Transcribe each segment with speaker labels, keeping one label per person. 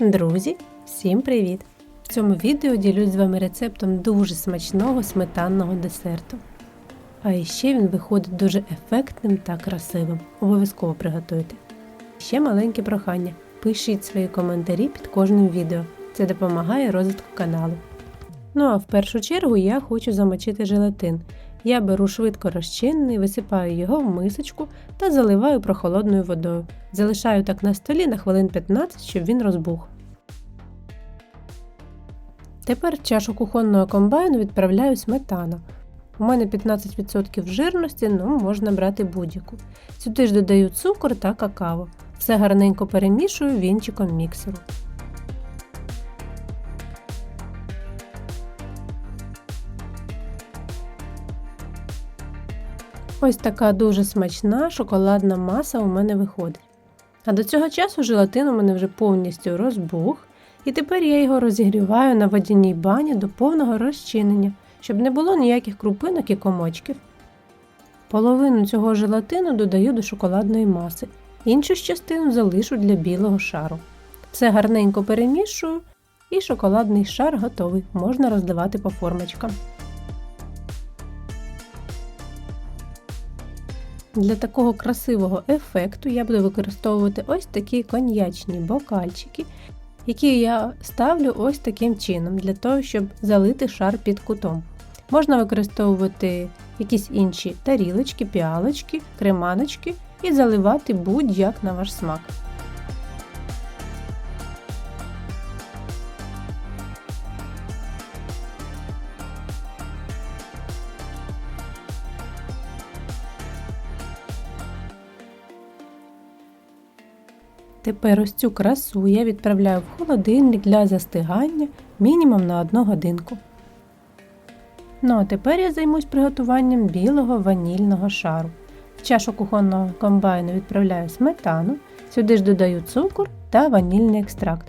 Speaker 1: Друзі, всім привіт! В цьому відео ділюсь з вами рецептом дуже смачного сметанного десерту. А іще він виходить дуже ефектним та красивим. Обов'язково приготуйте. Ще маленьке прохання. Пишіть свої коментарі під кожним відео. Це допомагає розвитку каналу. Ну а в першу чергу я хочу замочити желатин. Я беру швидко розчинний, висипаю його в мисочку та заливаю прохолодною водою. Залишаю так на столі на хвилин 15, щоб він розбух. Тепер чашу кухонного комбайну відправляю сметану. У мене 15% жирності, ну можна брати будь-яку. Сюди ж додаю цукор та какао. Все гарненько перемішую вінчиком міксеру. Ось така дуже смачна шоколадна маса у мене виходить. А до цього часу желатин у мене вже повністю розбух, і тепер я його розігріваю на водяній бані до повного розчинення, щоб не було ніяких крупинок і комочків. Половину цього желатину додаю до шоколадної маси, іншу частину залишу для білого шару. Все гарненько перемішую, і шоколадний шар готовий, можна розливати по формочкам. Для такого красивого ефекту я буду використовувати ось такі коньячні бокальчики, які я ставлю ось таким чином, для того, щоб залити шар під кутом. Можна використовувати якісь інші тарілочки, піалочки, креманочки і заливати будь-як на ваш смак. Тепер ось цю красу я відправляю в холодильник для застигання мінімум на 1 годинку. Ну а тепер я займусь приготуванням білого ванільного шару. В чашу кухонного комбайну відправляю сметану, сюди ж додаю цукор та ванільний екстракт.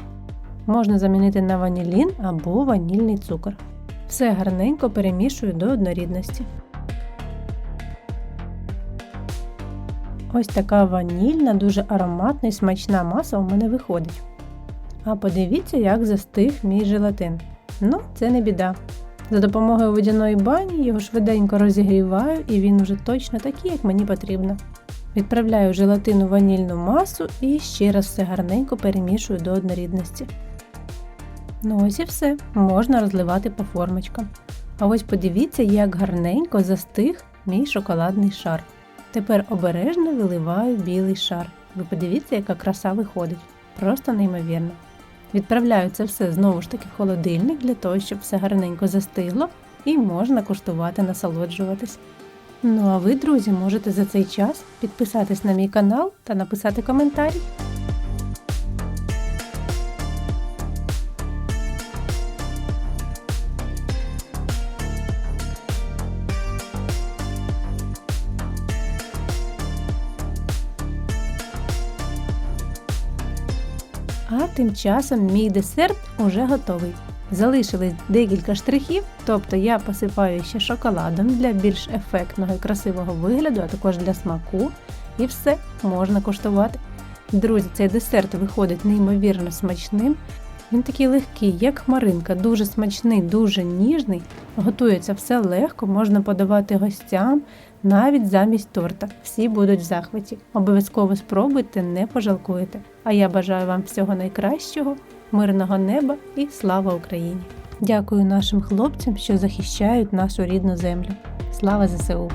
Speaker 1: Можна замінити на ванілін або ванільний цукор. Все гарненько перемішую до однорідності. Ось така ванільна, дуже ароматна і смачна маса у мене виходить. А подивіться, як застиг мій желатин. Ну, це не біда. За допомогою водяної бані його швиденько розігріваю і він вже точно такий, як мені потрібно. Відправляю желатину ванільну масу і ще раз все гарненько перемішую до однорідності. Ну ось і все, можна розливати по формочкам. А ось подивіться, як гарненько застиг мій шоколадний шар. Тепер обережно виливаю білий шар. Ви подивіться, яка краса виходить. Просто неймовірно. Відправляю це все знову ж таки в холодильник для того, щоб все гарненько застигло і можна куштувати, насолоджуватись. Ну а ви, друзі, можете за цей час підписатись на мій канал та написати коментарі. А тим часом мій десерт уже готовий. Залишились декілька штрихів, тобто я посипаю ще шоколадом для більш ефектного і красивого вигляду, а також для смаку. І все можна куштувати. Друзі, цей десерт виходить неймовірно смачним. Він такий легкий, як хмаринка, дуже смачний, дуже ніжний. Готується все легко, можна подавати гостям навіть замість торта. Всі будуть в захваті. Обов'язково спробуйте, не пожалкуєте. А я бажаю вам всього найкращого, мирного неба і слава Україні! Дякую нашим хлопцям, що захищають нашу рідну землю. Слава ЗСУ!